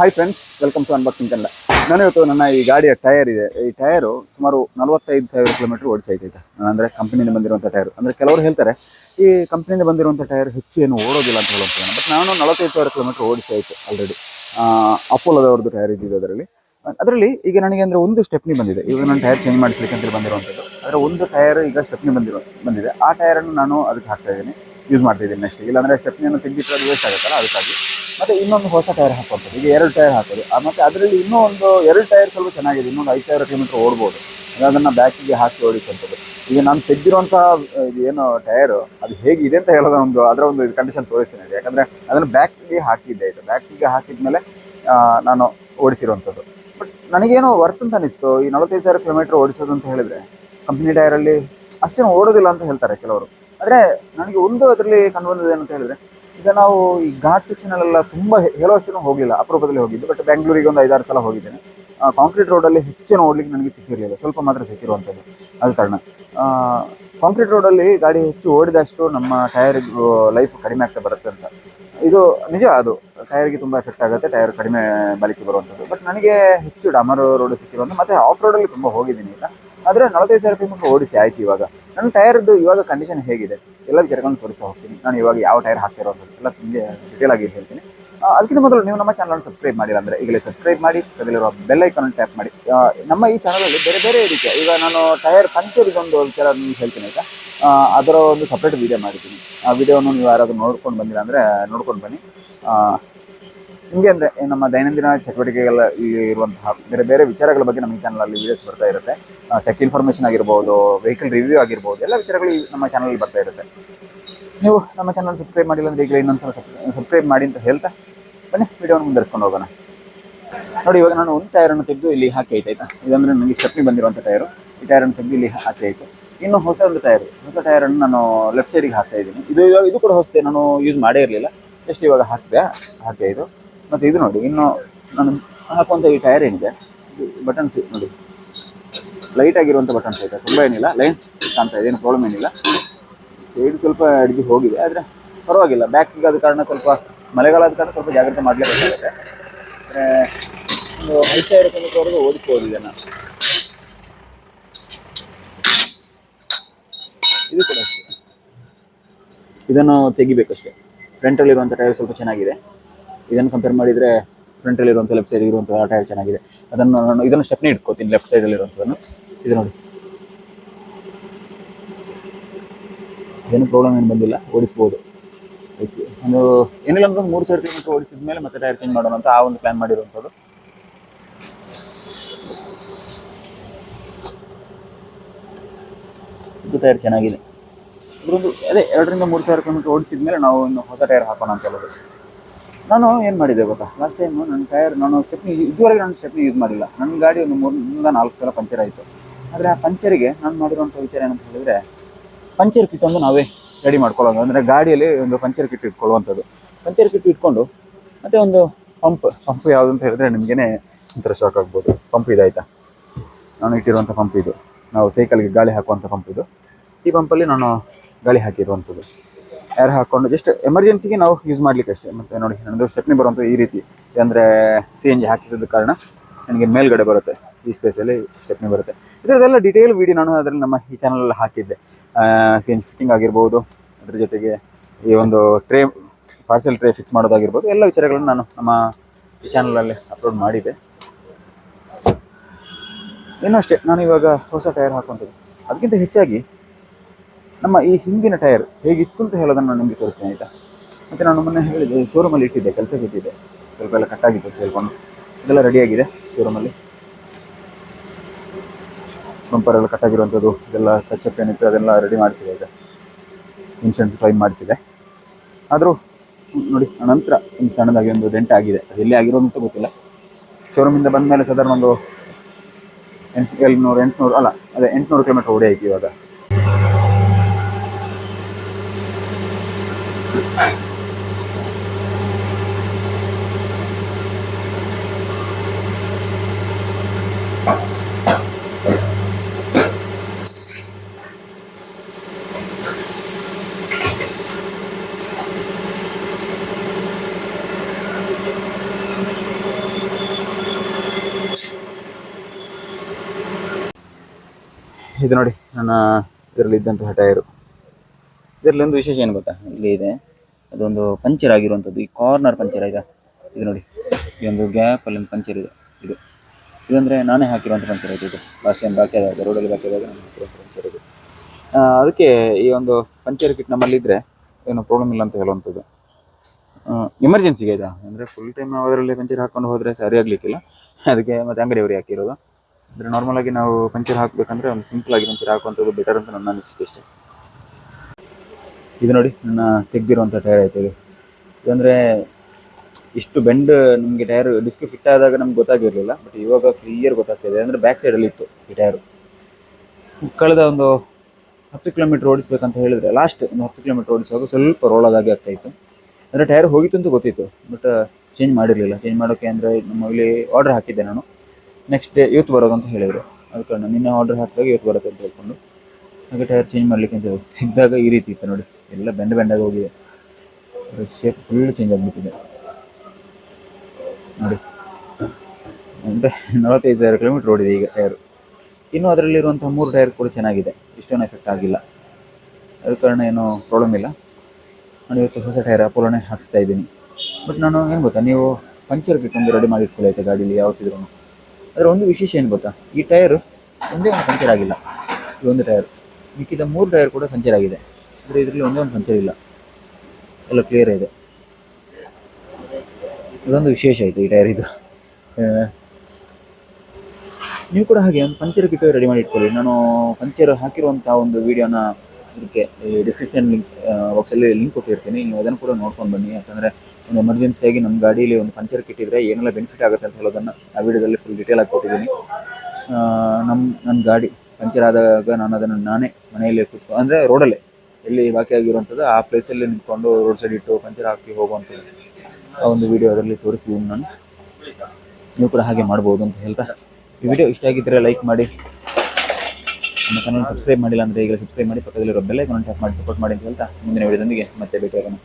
Hi friends welcome to unboxing Kannada ನಾನು ಇವತ್ತು ನನ್ನ ಈ ಗಾಡಿಯ ಟೈರ್ ಇದೆ. ಈ ಟೈರು ಸುಮಾರು ನಲವತ್ತೈದು ಸಾವಿರ ಕಿಲೋಮೀಟರ್ ಓಡಿಸೈತೈತೆ ಅಂದರೆ ಕಂಪ್ನಿಯಿಂದ ಬಂದಿರುವಂಥ ಟೈರ್. ಅಂದರೆ ಕೆಲವರು ಹೇಳ್ತಾರೆ, ಈ ಕಂಪ್ನಿಯಿಂದ ಬಂದಿರುವಂಥ ಟೈರ್ ಹೆಚ್ಚು ಏನು ಓಡೋದಿಲ್ಲ ಅಂತ ಹೇಳುವಂಥ ಬಟ್ ನಾನು ನಲವತ್ತೈದು ಸಾವಿರ ಕಿಲೋಮೀಟರ್ ಓಡಿಸೈತೆ ಆಲ್ರೆಡಿ ಅಪೋಲೋದವ್ರದ್ದು ಟೈರ್ ಇದ್ದಿದ್ದು ಅದರಲ್ಲಿ ಅದರಲ್ಲಿ ಈಗ ನನಗೆ ಅಂದರೆ ಒಂದು ಸ್ಟೆಪ್ನಿ ಬಂದಿದೆ. ಈಗ ನಾನು ಟೈರ್ ಚೇಂಜ್ ಮಾಡಿಸ್ಲಿಕ್ಕೆ ಅಂತ ಬಂದಿರುವಂಥದ್ದು ಆದರೆ ಒಂದು ಟೈರ್ ಈಗ ಸ್ಟೆಪ್ನಿ ಬಂದಿರೋ, ಬಂದಿದೆ. ಆ ಟೈರನ್ನು ನಾನು ಅದಕ್ಕೆ ಹಾಕ್ತಾ ಇದ್ದೀನಿ. ಯೂಸ್ ಮಾಡ್ತಿದ್ದೀನಿ ನೆಕ್ಸ್ಟ್ ಇಲ್ಲಾಂದರೆ ಸ್ಟೆಪ್ನಿಯನ್ನು ತೆಗೆದಿಟ್ಟರೆ ಅದು ವೇಸ್ಟ್ ಆಗುತ್ತಲ್ಲ, ಅದಕ್ಕಾಗಿ. ಮತ್ತೆ ಇನ್ನೊಂದು ಹೊಸ ಟೈರ್ ಹಾಕುವಂಥದ್ದು ಈಗ ಎರಡು ಟೈರ್ ಹಾಕೋದು. ಮತ್ತು ಅದರಲ್ಲಿ ಇನ್ನೂ ಒಂದು ಎರಡು ಟೈರ್ ಸ್ವಲ್ಪ ಚೆನ್ನಾಗಿದೆ. ಇನ್ನೊಂದು ಐದು ಸಾವಿರ ಕಿಲೋಮೀಟ್ರ್ ಓಡ್ಬೋದು. ಅದನ್ನು ಬ್ಯಾಕಿಗೆ ಹಾಕಿ ಓಡಿಸುವಂಥದ್ದು. ಈಗ ನಾನು ತೆಗೆದಿರುವಂಥ ಏನು ಟೈರು ಅದು ಹೇಗಿದೆ ಅಂತ ಹೇಳೋದ ಒಂದು, ಅದರ ಒಂದು ಕಂಡೀಷನ್ ತೋರಿಸ್ತೀನಿ ಯಾಕಂದರೆ ಅದನ್ನು ಬ್ಯಾಕಿಗೆ ಹಾಕಿದ್ದೆ ಆಯಿತು ಬ್ಯಾಕಿಗೆ ಹಾಕಿದ್ಮೇಲೆ ಮೇಲೆ ನಾನು ಓಡಿಸಿರುವಂಥದ್ದು. ಬಟ್ ನನಗೇನೋ ವರ್ತ್ ಅಂತ ಅನಿಸ್ತು. ಈ ನಲವತ್ತೈದು ಸಾವಿರ ಕಿಲೋಮೀಟರ್ ಓಡಿಸೋದು ಅಂತ ಹೇಳಿದರೆ ಕಂಪ್ನಿ ಟೈರಲ್ಲಿ ಅಷ್ಟೇನು ಓಡೋದಿಲ್ಲ ಅಂತ ಹೇಳ್ತಾರೆ ಕೆಲವರು. ಆದರೆ ನನಗೆ ಒಂದು ಅದರಲ್ಲಿ ಕಂಡು ಅಂತ ಹೇಳಿದ್ರೆ, ಈಗ ನಾವು ಈ ಘಾಟ್ ಸೆಕ್ಷನಲ್ಲೆಲ್ಲ ತುಂಬ ಹೇಳುವಷ್ಟು ಹೋಗಲಿಲ್ಲ, ಅಪರೂಪದಲ್ಲಿ ಹೋಗಿದ್ದು. ಬಟ್ ಬೆಂಗಳೂರಿಗೆ ಒಂದು ಐದಾರು ಸಲ ಹೋಗಿದ್ದೇನೆ. ಕಾಂಕ್ರೀಟ್ ರೋಡಲ್ಲಿ ಹೆಚ್ಚು ನೋಡ್ಲಿಕ್ಕೆ ನನಗೆ ಸಿಕ್ಕಿರಲಿಲ್ಲ, ಸ್ವಲ್ಪ ಮಾತ್ರ ಸಿಕ್ಕಿರುವಂಥದ್ದು. ಅದ ಕಾರಣ. ಕಾಂಕ್ರೀಟ್ ರೋಡಲ್ಲಿ ಗಾಡಿ ಹೆಚ್ಚು ಓಡಿದಷ್ಟು ನಮ್ಮ ಟೈರ್ ಲೈಫ್ ಕಡಿಮೆ ಆಗ್ತಾ ಬರುತ್ತೆ ಅಂತ. ಇದು ನಿಜ ಅದು. ಟೈರ್ಗೆ ತುಂಬ ಎಫೆಕ್ಟ್ ಆಗುತ್ತೆ, ಟೈರ್ ಕಡಿಮೆ ಬಳಕೆ ಬರುವಂಥದ್ದು. ಬಟ್ ನನಗೆ ಹೆಚ್ಚು ಡಾಮರ್ ರೋಡ್ ಸಿಕ್ಕಿರುವಂಥ, ಮತ್ತೆ ಆಫ್ ರೋಡಲ್ಲಿ ತುಂಬ ಹೋಗಿದ್ದೀನಿ ಈಗ. ಆದರೆ ನಲವತ್ತೈದು ಸಾವಿರ ಕಿಲೋಮೀಟರ್ ಓಡಿಸಿ ಆಯ್ತು ಇವಾಗ. ನನ್ನ ಟೈರ್ದು ಇವಾಗ ಕಂಡೀಷನ್ ಹೇಗಿದೆ? ಎಲ್ಲ ಕರ್ಕೊಂಡು ತೋರಿಸ್ತಾ ಹೋಗ್ತೀನಿ. ನಾನು ಇವಾಗ ಯಾವ ಟೈರ್ ಹಾಕ್ತಿರೋ ಎಲ್ಲ ಡಿಟೇಲ್ ಆಗಿ ಹೇಳ್ತೀನಿ. ಅದಕ್ಕಿಂತ ಮೊದಲು ನೀವು ನಮ್ಮ ಚಾನಲ್ ಸಬ್ಸ್ಕ್ರೈಬ್ ಮಾಡಿಲ್ಲ ಅಂದರೆ ಈಗಲೇ ಸಬ್ಸ್ಕ್ರೈಬ್ ಮಾಡಿ ಅದರಲ್ಲಿರುವ ಬೆಲ್ ಐಕಾನ್ ಟ್ಯಾಪ್ ಮಾಡಿ. ನಮ್ಮ ಈ ಚಾನಲಲ್ಲಿ ಬೇರೆ ಬೇರೆ ರೀತಿಯ, ಈಗ ನಾನು ಟೈರ್ ಪಂಚರಿಗೊಂದು ವಿಚಾರ ನಿಮ್ಗೆ ಹೇಳ್ತೀನಿ ಆಯ್ತಾ? ಅದರ ಒಂದು ಸಪ್ರೇಟ್ ವಿಡಿಯೋ ಮಾಡಿದ್ದೀನಿ. ಆ ವಿಡಿಯೋವನ್ನು ನೀವು ಯಾರಾದರೂ ನೋಡ್ಕೊಂಡು ಬಂದಿಲ್ಲ ಅಂದರೆ ನೋಡ್ಕೊಂಡು ಬನ್ನಿ. ನಿಮಗೆ ಅಂದರೆ ನಮ್ಮ ದೈನಂದಿನ ಚಟುವಟಿಕೆಗಳ ಇರುವಂತಹ ಬೇರೆ ಬೇರೆ ವಿಚಾರಗಳ ಬಗ್ಗೆ ನಮ್ಮ ಚಾನಲಲ್ಲಿ ವೀಡಿಯೋಸ್ ಬರ್ತಾ ಇರುತ್ತೆ. ಟೆಕ್ ಇನ್ಫಾರ್ಮೇಷನ್ ಆಗಿರ್ಬೋದು ವೆಹಿಕಲ್ ರಿವ್ಯೂ ಆಗಿರ್ಬೋದು, ಎಲ್ಲ ವಿಚಾರಗಳು ನಮ್ಮ ಚಾನಲಲ್ಲಿ ಬರ್ತಾ ಇರುತ್ತೆ. ನೀವು ನಮ್ಮ ಚಾನಲ್ ಸಬ್ಸ್ಕ್ರೈಬ್ ಮಾಡಿಲ್ಲ ಅಂದರೆ ಈಗಲೇ ಇನ್ನೊಂದು ಸಲ ಸಬ್ಸ್ಕ್ರೈಬ್ ಮಾಡಿ ಅಂತ ಹೇಳ್ತಾ, ಬನ್ನಿ ವಿಡಿಯೋನ ಮುಂದುವರಿಸ್ಕೊಂಡು ಹೋಗೋಣ. ನೋಡಿ, ಇವಾಗ ನಾನು ಒಂದು ಟೈರನ್ನು ತೆಗೆದು ಇಲ್ಲಿ ಹಾಕಿ ಆಯ್ತು ಆಯ್ತಾ? ಇದಂದರೆ ನನಗೆ ಸ್ಟೆಪ್ನಿ ಬಂದಿರುವಂಥ ಟೈರು ಈ ಟೈರನ್ನು ತೆಗೆದು ಇಲ್ಲಿ ಹಾಕಿ ಆಯಿತು ಇನ್ನು ಹೊಸ ಒಂದು ಟೈರ್ ಹೊಸ ಟೈರನ್ನು ನಾನು ಲೆಫ್ಟ್ ಸೈಡಿಗೆ ಹಾಕ್ತಾ ಇದ್ದೀನಿ. ಇದು ಇವಾಗ, ಇದು ಕೂಡ ಹೊಸದೇ, ನಾನು ಯೂಸ್ ಮಾಡೇ ಇರಲಿಲ್ಲ. ಜಸ್ಟ್ ಇವಾಗ ಹಾಕಿದೆ ಹಾಕಿ ಇದು? ಮತ್ತು ಇದು ನೋಡಿ, ಇನ್ನು ನಾನು ಹಾಕುವಂಥ ಈ ಟೈರ್ ಏನಿದೆ ಬಟನ್ಸ್ ನೋಡಿ. ಲೈಟ್ ಆಗಿರುವಂಥ ಬಟನ್ಸ್ ಐತೆ ತುಂಬ ಏನಿಲ್ಲ ಲೈನ್ಸ್ ಕಾಣ್ತಾ ಇದೆ, ಏನು ಪ್ರಾಬ್ಲಮ್ ಏನಿಲ್ಲ. ಸೈಡ್ ಸ್ವಲ್ಪ ಅಡಿಗೆ ಹೋಗಿದೆ, ಆದರೆ ಪರವಾಗಿಲ್ಲ ಬ್ಯಾಕಿಗೆ ಆದ ಕಾರಣ ಸ್ವಲ್ಪ ಮಳೆಗಾಲ ಆದ ಕಾರಣ ಸ್ವಲ್ಪ ಜಾಗ್ರತೆ ಮಾಡಲೇಬೇಕಾಗುತ್ತೆ. ಒಂದು ಐದು ಸಾವಿರ ಕಿಲೋಮೀಟರ್ವರೆಗೂ ಓಡಿಸ್ಬೋದು ಇದನ್ನು. ಇದು ಕೂಡ ಅಷ್ಟೇ. ಇದನ್ನು ತೆಗಿಬೇಕಷ್ಟೇ. ಫ್ರಂಟಲ್ಲಿರುವಂಥ ಟೈರ್ ಸ್ವಲ್ಪ ಚೆನ್ನಾಗಿದೆ. ಇದನ್ನು ಕಂಪೇರ್ ಮಾಡಿದರೆ ಫ್ರಂಟಲ್ಲಿ ಇರುವಂಥ ಲೆಫ್ಟ್ ಸೈಡ್ ಇರುವಂಥ ಟೈರ್ ಚೆನ್ನಾಗಿದೆ. ಅದನ್ನು ನಾನು ಇದನ್ನು ಸ್ಟೆಪ್ನಿ ಇಟ್ಕೋತೀನಿ ಲೆಫ್ಟ್ ಸೈಡಲ್ಲಿರುವಂಥದ್ದನ್ನು ಇದು ನೋಡಿ. ಏನು ಪ್ರಾಬ್ಲಮ್ ಏನು ಬಂದಿಲ್ಲ, ಓಡಿಸ್ಬೋದು. ಆಯ್ತು. ಒಂದು ಏನಿಲ್ಲ ಅಂದ್ರೆ ಮೂರು ಸಾವಿರ ಕಿಲೋಮೀಟರ್ ಓಡಿಸಿದ ಮೇಲೆ ಮತ್ತೆ ಟೈರ್ ಚೇಂಜ್ ಮಾಡೋಣ ಅಂತ ಆ ಒಂದು ಪ್ಲಾನ್ ಮಾಡಿರುವಂಥದ್ದು ಇದು ಟೈರ್ ಚೆನ್ನಾಗಿದೆ. ಇದೊಂದು ಅದೇ, ಎರಡರಿಂದ ಮೂರು ಸಾವಿರ ಕಿಲೋಮೀಟರ್ ಓಡಿಸಿದ ಮೇಲೆ ನಾವು ಇನ್ನು ಹೊಸ ಟೈರ್ ಹಾಕೋಣ ಅಂತ ಹೇಳೋದು ನಾನು ಏನು ಮಾಡಿದೆ ಗೊತ್ತಾ? ಲಾಸ್ಟ್ ಟೈಮ್ ನನ್ನ ಟೈರ್ ನಾನು ಸ್ಟೆಪ್ನಿ ಇದುವರೆಗೆ ನಾನು ಸ್ಟೆಪ್ನಿ ಯೂಸ್ ಮಾಡಿಲ್ಲ. ನನ್ನ ಗಾಡಿ ಒಂದು ಮೂರಿಂದ ನಾಲ್ಕು ಸಲ ಪಂಚರ್ ಆಯಿತು. ಆದರೆ ಆ ಪಂಚರಿಗೆ ನಾನು ಮಾಡಿರುವಂಥ ವಿಚಾರ ಏನಂತ ಹೇಳಿದರೆ, ಪಂಚರ್ ಕಿಟ್ ಒಂದು ನಾವೇ ರೆಡಿ ಮಾಡ್ಕೊಳ್ಳೋದು. ಅಂದರೆ ಗಾಡಿಯಲ್ಲಿ ಒಂದು ಪಂಚರ್ ಕಿಟ್ ಇಟ್ಕೊಳ್ಳುವಂಥದ್ದು. ಪಂಚರ್ ಕಿಟ್ ಇಟ್ಕೊಂಡು, ಮತ್ತು ಒಂದು ಪಂಪ್ ಪಂಪ್ ಯಾವುದು ಅಂತ ಹೇಳಿದ್ರೆ ನಿಮಗೇನೆ ಒಂಥರ ಶಾಕ್ ಆಗ್ಬೋದು. ಪಂಪ್ ಇದಾಯ್ತಾ ನಾನು ಇಟ್ಟಿರುವಂಥ ಪಂಪ್ ಇದು. ನಾವು ಸೈಕಲ್ಗೆ ಗಾಳಿ ಹಾಕುವಂಥ ಪಂಪ್ ಇದು. ಈ ಪಂಪಲ್ಲಿ ನಾನು ಗಾಳಿ ಹಾಕಿರುವಂಥದ್ದು. ಏರ್ ಹಾಕೊಂಡು ಜಸ್ಟ್ ಎಮರ್ಜೆನ್ಸಿಗೆ ನಾವು ಯೂಸ್ ಮಾಡ್ಲಿಕ್ಕೆ ಅಷ್ಟೇ. ಮತ್ತು ನೋಡಿ ನನ್ನದು ಸ್ಟೆಪ್ನಿ ಬರುವಂಥ ಈ ರೀತಿ. ಅಂದರೆ ಸಿ ಎನ್ ಜಿ ಹಾಕಿಸಿದ ಕಾರಣ ನನಗೆ ಮೇಲ್ಗಡೆ ಬರುತ್ತೆ. ಈ ಸ್ಪೇಸಲ್ಲಿ ಸ್ಟೆಪ್ನಿ ಬರುತ್ತೆ. ಇದರದೆಲ್ಲ ಡಿಟೇಲ್ ವೀಡಿಯೋ ನಾನು ಅದರಲ್ಲಿ ನಮ್ಮ ಈ ಚಾನಲಲ್ಲಿ ಹಾಕಿದ್ದೆ. ಸಿ ಎನ್ ಫಿಟ್ಟಿಂಗ್ ಆಗಿರ್ಬೋದು, ಅದ್ರ ಜೊತೆಗೆ ಈ ಒಂದು ಟ್ರೇ ಪಾರ್ಸೆಲ್ ಟ್ರೇ ಫಿಕ್ಸ್ ಮಾಡೋದಾಗಿರ್ಬೋದು, ಎಲ್ಲ ವಿಚಾರಗಳನ್ನು ನಾನು ನಮ್ಮ ಈ ಚಾನಲಲ್ಲಿ ಅಪ್ಲೋಡ್ ಮಾಡಿದ್ದೆ. ಇನ್ನೂ ಅಷ್ಟೇ ನಾನು ಇವಾಗ ಹೊಸ ಟೈರ್ ಹಾಕುವಂಥದ್ದು. ಅದಕ್ಕಿಂತ ಹೆಚ್ಚಾಗಿ ನಮ್ಮ ಈ ಹಿಂದಿನ ಟೈರ್ ಹೇಗಿತ್ತು ಅಂತ ಹೇಳೋದನ್ನು ನಾನು ನಿಮಗೆ ತೋರಿಸ್ತೇನೆ, ಆಯಿತಾ? ಮತ್ತು ನಾನು ಮೊನ್ನೆ ಹೇಳಿದೆ ಶೋರೂಮಲ್ಲಿ ಇಟ್ಟಿದ್ದೆ ಕೆಲಸಕ್ಕೆ ಇಟ್ಟಿದ್ದೆ ಸ್ವಲ್ಪ ಎಲ್ಲ ಕಟ್ಟಾಗಿತ್ತು ಅಂತ ಹೇಳ್ಕೊಂಡು. ಇದೆಲ್ಲ ರೆಡಿಯಾಗಿದೆ ಶೋರೂಮಲ್ಲಿ ಬಂಪರ್ ಎಲ್ಲ ಕಟ್ಟಾಗಿರುವಂಥದ್ದು ಇದೆಲ್ಲ ಟಚ್ಅಪ್ ಏನಿತ್ತು, ಅದೆಲ್ಲ ರೆಡಿ ಮಾಡಿಸಿದೆ ಈಗ ಇನ್ಶೂರೆನ್ಸ್ ಕ್ಲೈಮ್ ಮಾಡಿಸಿದೆ. ಆದರೂ, ನೋಡಿ ನಂತರ ಒಂದು ಸಣ್ಣದಾಗಿ ಒಂದು ಡೆಂಟ್ ಆಗಿದೆ. ಅದು ಎಲ್ಲಿ ಆಗಿರೋದು ಅಂತ ಗೊತ್ತಿಲ್ಲ. ಶೋರೂಮಿಂದ ಬಂದ ಮೇಲೆ ಸಾಧಾರಣ ಒಂದು ಎಂಟು, ಏಳ್ನೂರು, ಎಂಟುನೂರು, ಅಲ್ಲ, ಅದೇ ಎಂಟುನೂರು ಕಿಲೋಮೀಟ್ರ್ ಓಡಿ ಆಯ್ತು ಇವಾಗ. ಇದು ನೋಡಿ ನನ್ನ ಇದರಲ್ಲಿ ಇದ್ದಂತಹ ಟೈರು. ಇದರಲ್ಲಿ ಒಂದು ವಿಶೇಷ ಏನು ಗೊತ್ತಾ? ಇಲ್ಲಿ ಇದೆ. ಅದೊಂದು ಪಂಚರ್ ಆಗಿರುವಂಥದ್ದು. ಈ ಕಾರ್ನರ್ ಪಂಚರ್ ಆಯ್ತಾ? ಇದು ನೋಡಿ. ಈ ಒಂದು ಗ್ಯಾಪಲ್ಲಿ ಒಂದು ಪಂಚರ್ ಇದೆ. ಇದು. ಇದಂದರೆ ನಾನೇ ಹಾಕಿರುವಂಥ ಪಂಚರ್ ಆಯ್ತು ಇದು. ಲಾಸ್ಟ್ ಟೈಮ್ ಬಾಕಿ ಆದಾಗ ರೋಡಲ್ಲಿ ಬಾಕಿ ಆದಾಗ ನಾನು ಹಾಕಿರುವಂಥ ಪಂಚರ್ ಇದು. ಅದಕ್ಕೆ ಈ ಒಂದು ಪಂಚರ್ ಕಿಟ್ ನಮ್ಮಲ್ಲಿದ್ದರೆ ಏನು ಪ್ರಾಬ್ಲಮ್ ಇಲ್ಲ ಅಂತ ಹೇಳುವಂಥದ್ದು. ಎಮರ್ಜೆನ್ಸಿಗೆ ಆಯ್ತಾ? ಅಂದರೆ ಫುಲ್ ಟೈಮ್ ನಾವು ಅದರಲ್ಲಿ ಪಂಚರ್ ಹಾಕೊಂಡು ಹೋದರೆ ಸರಿ ಆಗಲಿಕ್ಕಿಲ್ಲ. ಅದಕ್ಕೆ ಮತ್ತೆ ಅಂಗಡಿಯವರಿಗೆ ಹಾಕಿರೋದು. ಅಂದರೆ ನಾರ್ಮಲಾಗಿ ನಾವು ಪಂಚರ್ ಹಾಕಬೇಕಂದ್ರೆ ಒಂದು ಸಿಂಪಲ್ ಆಗಿ ಪಂಚರ್ ಹಾಕುವಂಥದ್ದು ಬೆಟರ್ ಅಂತ ನನ್ನ ಅನಿಸಿಕೆ ಅಷ್ಟೇ. ಇದು ನೋಡಿ, ನನ್ನ ತೆಗ್ದಿರುವಂಥ ಟೈರ್ ಆಯ್ತು ಇದು. ಇದಂದರೆ, ಇಷ್ಟು ಬೆಂಡ್ ನಿಮಗೆ ಟೈರ್ ಡಿಸ್ಕ್ ಫಿಟ್ ಆದಾಗ ನಮ್ಗೆ ಗೊತ್ತಾಗಿರಲಿಲ್ಲ ಬಟ್ ಇವಾಗ ಕ್ಲಿಯರ್ ಗೊತ್ತಾಗ್ತಿದೆ. ಅಂದರೆ ಬ್ಯಾಕ್ ಸೈಡಲ್ಲಿ ಇತ್ತು ಈ ಟೈರು ಕಳೆದ ಒಂದು ಹತ್ತು ಕಿಲೋಮೀಟ್ರ್ ಓಡಿಸ್ಬೇಕಂತ ಹೇಳಿದರೆ ಲಾಸ್ಟ್ ಒಂದು ಹತ್ತು ಕಿಲೋಮೀಟ್ರ್ ಓಡಿಸುವಾಗ ಸ್ವಲ್ಪ ರೋಳಾದಾಗೆ ಆಗ್ತಾ ಇತ್ತು. ಅಂದರೆ ಟೈರ್ ಹೋಗಿತ್ತು ಅಂತ ಗೊತ್ತಿತ್ತು ಬಟ್ ಚೇಂಜ್ ಮಾಡಿರಲಿಲ್ಲ. ಚೇಂಜ್ ಮಾಡೋಕ್ಕೆ ಅಂದರೆ ನಮ್ಮ ಇಲ್ಲಿ ಆರ್ಡರ್ ಹಾಕಿದ್ದೆ ನಾನು. ನೆಕ್ಸ್ಟ್ ಡೇ ಇವತ್ತು ಬರೋದು ಅಂತ ಹೇಳಿದರು. ಕಾರಣ ನಿನ್ನೆ ಆರ್ಡರ್ ಹಾಕಿದಾಗ ಇವತ್ತು ಬರುತ್ತೆ ಅಂತ ಹೇಳ್ಕೊಂಡು ಹಾಗೆ ಟೈರ್ ಚೇಂಜ್ ಮಾಡಲಿಕ್ಕೆ ಅಂತ ಇದ್ದಾಗ ಈ ರೀತಿ ಇತ್ತು ನೋಡಿ. ಎಲ್ಲ ಬೆಂಡ ಬೆಂಡಾಗಿ ಹೋಗಿದೆ ಶೇಪ್ ಫುಲ್ ಚೇಂಜ್ ಆಗಿಬಿಟ್ಟಿದೆ. ನೋಡಿ. ಅಂದರೆ ನಲವತ್ತೈದು ಸಾವಿರ ಕಿಲೋಮೀಟ್ರ್ ಓಡಿದೆ ಈಗ ಟೈರು ಇನ್ನು ಅದರಲ್ಲಿರುವಂಥ ಮೂರು ಟೈರ್ ಕೂಡ ಚೆನ್ನಾಗಿದೆ. ಇಷ್ಟೊಂದು ಎಫೆಕ್ಟ್ ಆಗಿಲ್ಲ. ಅದ ಕಾರಣ ಏನೂ ಪ್ರಾಬ್ಲಮ್ ಇಲ್ಲ. ನಾನು ಇವತ್ತು ಹೊಸ ಟೈರ್ ಅಪೋಲೋನೇ ಹಾಕಿಸ್ತಾ ಇದ್ದೀನಿ. ಬಟ್ ನಾನು ಏನು ಗೊತ್ತಾ, ನೀವು ಪಂಚರ್ ಕಿಟ್ ಒಂದು ರೆಡಿ ಮಾಡಿ ಇಟ್ಕೊಳ್ಳಿ ಆಯ್ತಾ ಗಾಡೀಲಿ ಯಾವತ್ತಿದ್ರು ಅದರ ಒಂದು ವಿಶೇಷ ಏನು ಗೊತ್ತಾ, ಈ ಟೈರ್ ಒಂದೇ ಒಂದು ಪಂಚರ್ ಆಗಿಲ್ಲ. ಈ ಒಂದು ಟೈರ್ ಮಿಕ್ಕಿದ ಮೂರು ಟೈರ್ ಕೂಡ ಪಂಚರ್ ಆಗಿದೆ. ಅಂದರೆ ಇದರಲ್ಲಿ ಒಂದೇ ಒಂದು ಪಂಚರ್ ಇಲ್ಲ. ಎಲ್ಲ ಕ್ಲಿಯರ್ ಇದೆ. ಇದೊಂದು ವಿಶೇಷ ಆಯಿತು ಈ ಟೈರ್ ಇದು. ನೀವು ಕೂಡ ಹಾಗೆ ಒಂದು ಪಂಚರ್ ಕಿಟ್ ರೆಡಿ ಮಾಡಿ ಇಟ್ಕೊಳ್ಳಿ. ನಾನು ಪಂಚರ್ ಹಾಕಿರುವಂಥ ಒಂದು ವಿಡಿಯೋನ ಇದಕ್ಕೆ ಡಿಸ್ಕ್ರಿಪ್ಷನ್ ಲಿಂಕ್ ಬಾಕ್ಸಲ್ಲಿ ಲಿಂಕ್ ಕೊಟ್ಟಿರ್ತೀನಿ. ನೀವು ಅದನ್ನು ಕೂಡ ನೋಡ್ಕೊಂಡು ಬನ್ನಿ. ಯಾಕಂದರೆ ಒಂದು ಎಮರ್ಜೆನ್ಸಿಯಾಗಿ ನಮ್ಮ ಗಾಡೀಲಿ ಒಂದು ಪಂಚರ್ ಕಿಟ್ ಇದ್ದರೆ ಏನೆಲ್ಲ ಬೆನಿಫಿಟ್ ಆಗುತ್ತೆ ಅಂತ ಹೇಳೋದನ್ನು ಆ ವಿಡಿಯೋದಲ್ಲಿ ಫುಲ್ ಡಿಟೇಲ್ ಆಗಿ ಕೊಟ್ಟಿದ್ದೀನಿ. ನಮ್ಮ ನನ್ನ ಗಾಡಿ ಪಂಚರ್ ಆದಾಗ ನಾನು ಅದನ್ನು ನಾನೇ ಮನೆಯಲ್ಲೇ ಕೂತ್ಕೊ ಅಂದರೆ ರೋಡಲ್ಲೇ ಎಲ್ಲಿ ಬಾಕಿ ಆಗಿರುವಂಥದ್ದು ಆ ಪ್ಲೇಸಲ್ಲಿ ನಿಂತ್ಕೊಂಡು ರೋಡ್ ಸೈಡ್ ಇಟ್ಟು ಪಂಚರ್ ಹಾಕಿ ಹೋಗುವಂಥದ್ದು ಆ ಒಂದು ವಿಡಿಯೋ ಅದರಲ್ಲಿ ತೋರಿಸಿದ್ದೀನಿ ನಾನು. ನೀವು ಕೂಡ ಹಾಗೆ ಮಾಡ್ಬೋದು ಅಂತ ಹೇಳ್ತಾ. ಈ ವಿಡಿಯೋ ಇಷ್ಟ ಆಗಿದ್ದರೆ ಲೈಕ್ ಮಾಡಿ. ನಮ್ಮ ಚಾನಲ್ ಸಬ್ಸ್ಕ್ರೈಬ್ ಮಾಡಿಲ್ಲ ಅಂದರೆ ಈಗ ಸಬ್ಸ್ಕ್ರೈಬ್ ಮಾಡಿ ಪಕ್ಕದಲ್ಲಿ ಬೆಲ್ ಐಕಾನ್ ಟ್ಯಾಪ್ ಮಾಡಿ ಸಪೋರ್ಟ್ ಮಾಡಿ ಅಂತ ಹೇಳ್ತಾ. ಮುಂದಿನ ವಿಡಿಯೋದೊಂದಿಗೆ ಮತ್ತೆ ಭೇಟಿಯಾಗೋಣ.